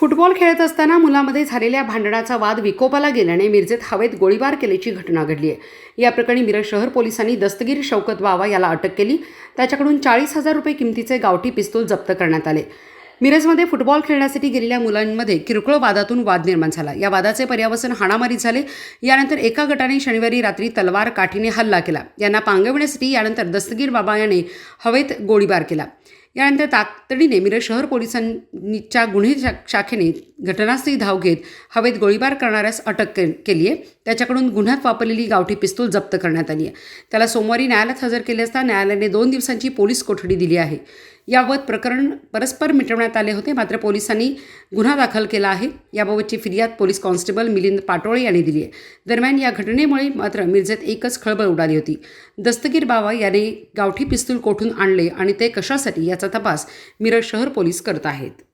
Football खेळत असताना मुलामध्ये झालेल्या भांडणाचा वाद विकोपाला गेल्याने मिरजेत हवेत गोळीबार केल्याची घटना घडली आहे. या प्रकरणी मिरज शहर पोलिसांनी दस्तगीर शौकत वावा याला अटक केली. त्याच्याकडून चाळीस हजार रुपये किमतीचे गावठी पिस्तूल जप्त करण्यात आले. मिरजमध्ये फुटबॉल खेळण्यासाठी गेलेल्या मुलांमध्ये किरकोळ वादातून वाद निर्माण झाला. या वादाचे पर्यावसन हाणामारी झाले. यानंतर एका गटाने शनिवारी रात्री तलवार काठीने हल्ला केला. यांना पांगविण्यासाठी यानंतर दस्तगीर बाबा याने हवेत गोळीबार केला. यानंतर तातडीने मिरज शहर पोलिसांच्या गुन्हे शा शाखेने घटनास्थळी धाव घेत हवेत गोळीबार करणाऱ्यास अटक के केली आहे. त्याच्याकडून गुन्ह्यात वापरलेली गावठी पिस्तूल जप्त करण्यात आली आहे. त्याला सोमवारी न्यायालयात हजर केले असता न्यायालयाने दोन दिवसांची पोलीस कोठडी दिली आहे. याबाबत प्रकरण परस्पर मिटवण्यात आले होते मात्र पोलिसांनी गुन्हा दाखल केला आहे. याबाबतची फिर्याद पोलीस कॉन्स्टेबल मिलिंद पाटोळे यांनी दिली आहे. दरम्यान या घटनेमुळे मात्र मिरजेत एकच खळबळ उडाली होती. दस्तगीर बाबा याने गावठी पिस्तूल कोठून आणले आणि ते कशासाठी या याचा तपास. मिरज शहर पोलीस करत आहेत.